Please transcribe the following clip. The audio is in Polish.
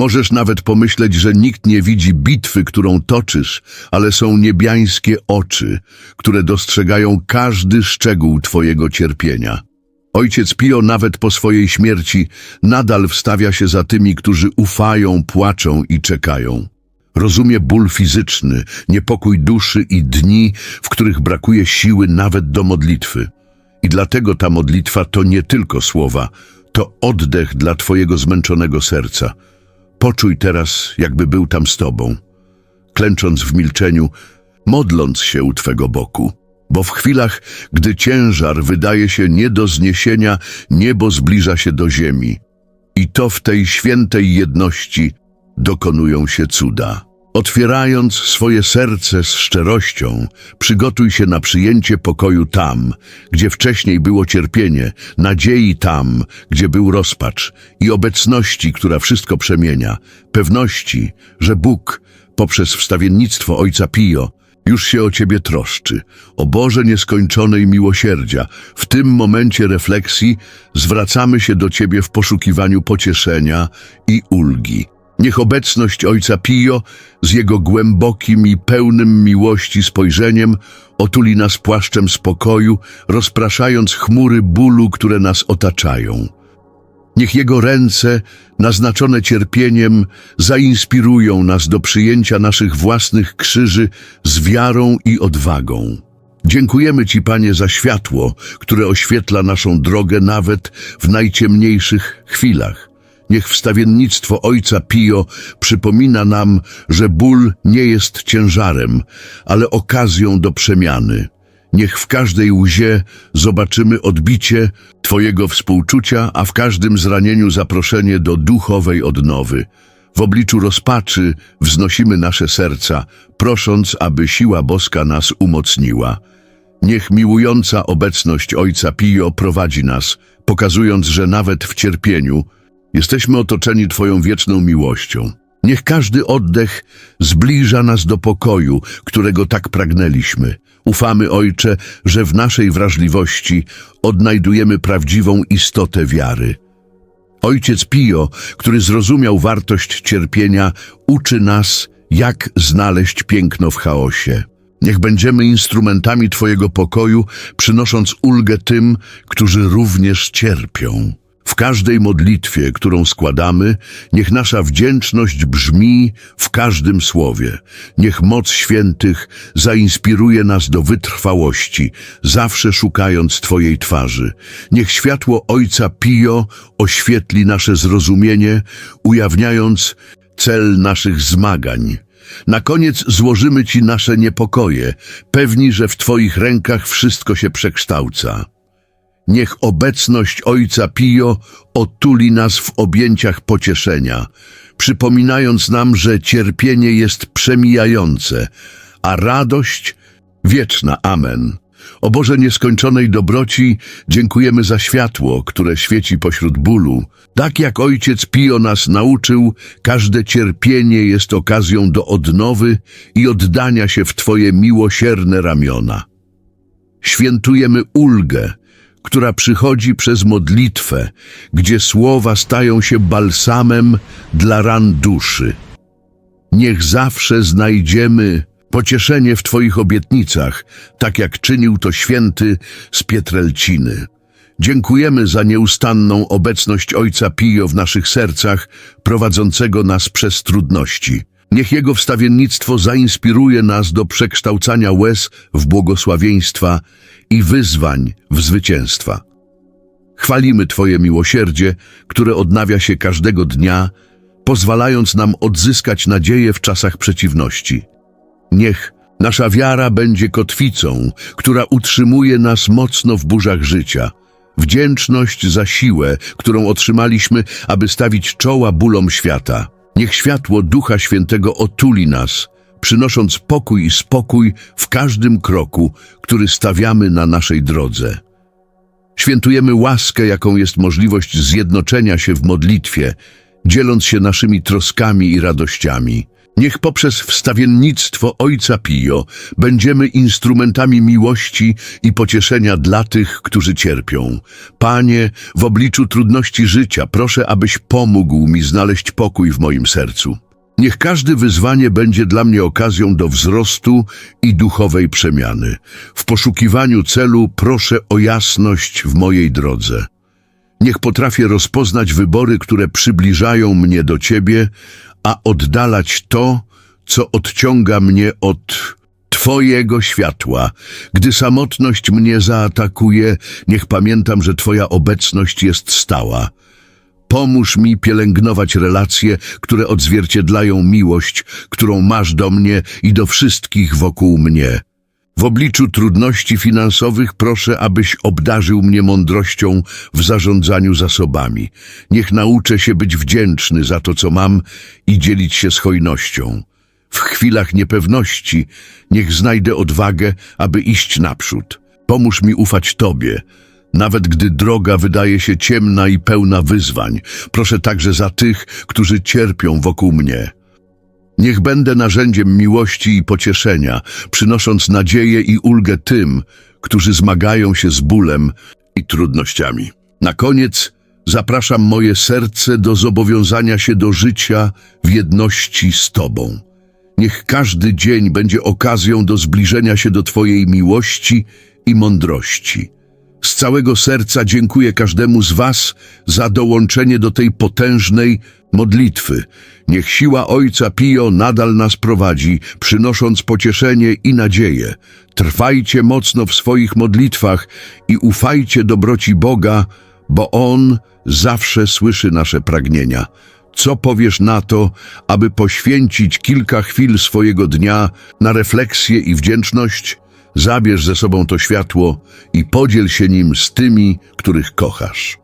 Możesz nawet pomyśleć, że nikt nie widzi bitwy, którą toczysz, ale są niebiańskie oczy, które dostrzegają każdy szczegół Twojego cierpienia. Ojciec Pio nawet po swojej śmierci nadal wstawia się za tymi, którzy ufają, płaczą i czekają. Rozumie ból fizyczny, niepokój duszy i dni, w których brakuje siły nawet do modlitwy. I dlatego ta modlitwa to nie tylko słowa, to oddech dla Twojego zmęczonego serca. Poczuj teraz, jakby był tam z Tobą. Klęcząc w milczeniu, modląc się u Twego boku. Bo w chwilach, gdy ciężar wydaje się nie do zniesienia, niebo zbliża się do ziemi. I to w tej świętej jedności dokonują się cuda. Otwierając swoje serce z szczerością, przygotuj się na przyjęcie pokoju tam, gdzie wcześniej było cierpienie, nadziei tam, gdzie był rozpacz i obecności, która wszystko przemienia, pewności, że Bóg, poprzez wstawiennictwo Ojca Pio, już się o Ciebie troszczy, o Boże nieskończonej miłosierdzia. W tym momencie refleksji zwracamy się do Ciebie w poszukiwaniu pocieszenia i ulgi. Niech obecność Ojca Pio z jego głębokim i pełnym miłości spojrzeniem otuli nas płaszczem spokoju, rozpraszając chmury bólu, które nas otaczają. Niech Jego ręce, naznaczone cierpieniem, zainspirują nas do przyjęcia naszych własnych krzyży z wiarą i odwagą. Dziękujemy Ci, Panie, za światło, które oświetla naszą drogę nawet w najciemniejszych chwilach. Niech wstawiennictwo Ojca Pio przypomina nam, że ból nie jest ciężarem, ale okazją do przemiany. Niech w każdej łzie zobaczymy odbicie Twojego współczucia, a w każdym zranieniu zaproszenie do duchowej odnowy. W obliczu rozpaczy wznosimy nasze serca, prosząc, aby siła boska nas umocniła. Niech miłująca obecność Ojca Pio prowadzi nas, pokazując, że nawet w cierpieniu jesteśmy otoczeni Twoją wieczną miłością. Niech każdy oddech zbliża nas do pokoju, którego tak pragnęliśmy. Ufamy, Ojcze, że w naszej wrażliwości odnajdujemy prawdziwą istotę wiary. Ojciec Pio, który zrozumiał wartość cierpienia, uczy nas, jak znaleźć piękno w chaosie. Niech będziemy instrumentami Twojego pokoju, przynosząc ulgę tym, którzy również cierpią. W każdej modlitwie, którą składamy, niech nasza wdzięczność brzmi w każdym słowie. Niech moc świętych zainspiruje nas do wytrwałości, zawsze szukając Twojej twarzy. Niech światło Ojca Pio oświetli nasze zrozumienie, ujawniając cel naszych zmagań. Na koniec złożymy Ci nasze niepokoje, pewni, że w Twoich rękach wszystko się przekształca. Niech obecność Ojca Pio otuli nas w objęciach pocieszenia, przypominając nam, że cierpienie jest przemijające, a radość wieczna. Amen. O Boże nieskończonej dobroci, dziękujemy za światło, które świeci pośród bólu. Tak jak Ojciec Pio nas nauczył, każde cierpienie jest okazją do odnowy i oddania się w Twoje miłosierne ramiona. Świętujemy ulgę, która przychodzi przez modlitwę, gdzie słowa stają się balsamem dla ran duszy. Niech zawsze znajdziemy pocieszenie w Twoich obietnicach, tak jak czynił to święty z Pietrelciny. Dziękujemy za nieustanną obecność Ojca Pio w naszych sercach, prowadzącego nas przez trudności. Niech Jego wstawiennictwo zainspiruje nas do przekształcania łez w błogosławieństwa i wyzwań w zwycięstwa. Chwalimy Twoje miłosierdzie, które odnawia się każdego dnia, pozwalając nam odzyskać nadzieję w czasach przeciwności. Niech nasza wiara będzie kotwicą, która utrzymuje nas mocno w burzach życia. Wdzięczność za siłę, którą otrzymaliśmy, aby stawić czoła bólom świata. Niech światło Ducha Świętego otuli nas, przynosząc pokój i spokój w każdym kroku, który stawiamy na naszej drodze. Świętujemy łaskę, jaką jest możliwość zjednoczenia się w modlitwie, dzieląc się naszymi troskami i radościami. Niech poprzez wstawiennictwo Ojca Pio będziemy instrumentami miłości i pocieszenia dla tych, którzy cierpią. Panie, w obliczu trudności życia proszę, abyś pomógł mi znaleźć pokój w moim sercu. Niech każde wyzwanie będzie dla mnie okazją do wzrostu i duchowej przemiany. W poszukiwaniu celu proszę o jasność w mojej drodze. Niech potrafię rozpoznać wybory, które przybliżają mnie do Ciebie, a oddalać to, co odciąga mnie od Twojego światła. Gdy samotność mnie zaatakuje, niech pamiętam, że Twoja obecność jest stała. Pomóż mi pielęgnować relacje, które odzwierciedlają miłość, którą masz do mnie i do wszystkich wokół mnie. W obliczu trudności finansowych proszę, abyś obdarzył mnie mądrością w zarządzaniu zasobami. Niech nauczę się być wdzięczny za to, co mam i dzielić się z hojnością. W chwilach niepewności niech znajdę odwagę, aby iść naprzód. Pomóż mi ufać Tobie, nawet gdy droga wydaje się ciemna i pełna wyzwań. Proszę także za tych, którzy cierpią wokół mnie. Niech będę narzędziem miłości i pocieszenia, przynosząc nadzieję i ulgę tym, którzy zmagają się z bólem i trudnościami. Na koniec zapraszam moje serce do zobowiązania się do życia w jedności z Tobą. Niech każdy dzień będzie okazją do zbliżenia się do Twojej miłości i mądrości. Z całego serca dziękuję każdemu z Was za dołączenie do tej potężnej modlitwy. Niech siła Ojca Pio nadal nas prowadzi, przynosząc pocieszenie i nadzieję. Trwajcie mocno w swoich modlitwach i ufajcie dobroci Boga, bo On zawsze słyszy nasze pragnienia. Co powiesz na to, aby poświęcić kilka chwil swojego dnia na refleksję i wdzięczność? Zabierz ze sobą to światło i podziel się nim z tymi, których kochasz.